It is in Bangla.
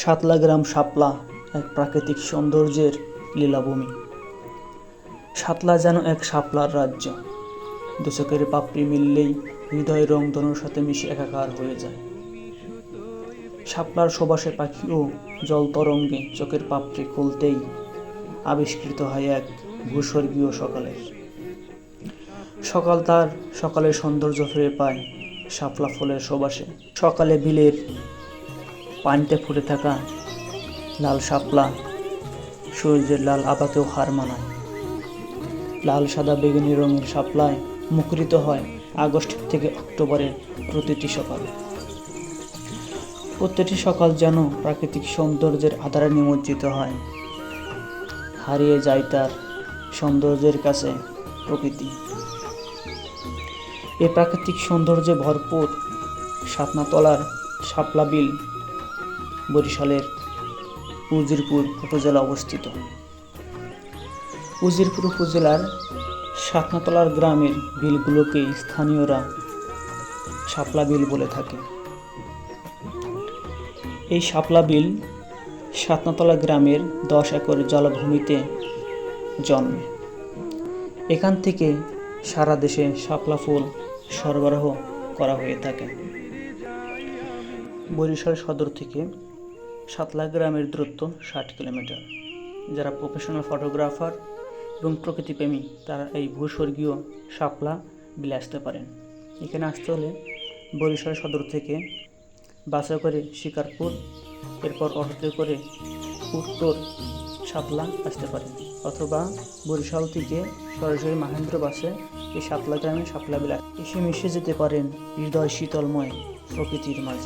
সাতলা গ্রাম শাপলা এক প্রাকৃতিক সৌন্দর্যের লীলাভূমি। সাতলা যেন এক সাপলার রাজ্য। দূষকের পাপড়ি মিললেই হৃদয় রং ধনুর সাথে মিশে একাকার হয়ে যায়। শাপলার সুবাসে পাখি ও জল তরঙ্গে চোখের পাপড়ি খুলতেই আবিষ্কৃত হয় এক ভূস্বর্গীয় সকালের। সকাল তার সকালের সৌন্দর্য ফিরে পায় শাপলা ফুলের সুবাসে। সকালে বিলের পানিতে ফুটে থাকা লাল শাপলা, সূর্যের লাল আবাকেও হার মানায়। লাল সাদা বেগুনি রঙের শাপলায় মুখরিত হয় আগস্ট থেকে অক্টোবরের প্রতিটি সকাল। প্রতিটি সকাল যেন প্রাকৃতিক সৌন্দর্যের আধারে নিমজ্জিত হয়। হারিয়ে যায় তার সৌন্দর্যের কাছে প্রকৃতি। এ প্রাকৃতিক সৌন্দর্যে ভরপুর সাতনাতলার শাপলা বিল বরিশালের উজিরপুর উপজেলা অবস্থিত। উজিরপুর উপজেলার সাতনাতলার গ্রামের বিলগুলোকে স্থানীয়রা শাপলা বিল বলে থাকে। এই শাপলা বিল সাতনাতলা গ্রামের দশ একর জলাভূমিতে জন্মে। এখান থেকে সারা দেশে শাপলা ফুল সরবরাহ করা হয়ে থাকে। বরিশাল সদর থেকে সাতলা গ্রামের দূরত্ব ষাট কিলোমিটার। যারা প্রফেশনাল ফটোগ্রাফার এবং প্রকৃতিপ্রেমী, তারা এই ভূস্বর্গীয় শাপলা বিলে আসতে পারেন। এখানে আসতে হলে বরিশাল সদর থেকে বাসে করে শিকারপুর, এরপর অটোতে করে উত্তর শাপলা আসতে পারেন। অথবা বরিশাল থেকে সরাসরি মাহেন্দ্র বাসে এই শাপলা গ্রামে শাপলা বিলা এসে মিশে যেতে পারেন হৃদয় শীতলময় প্রকৃতির মাঝে।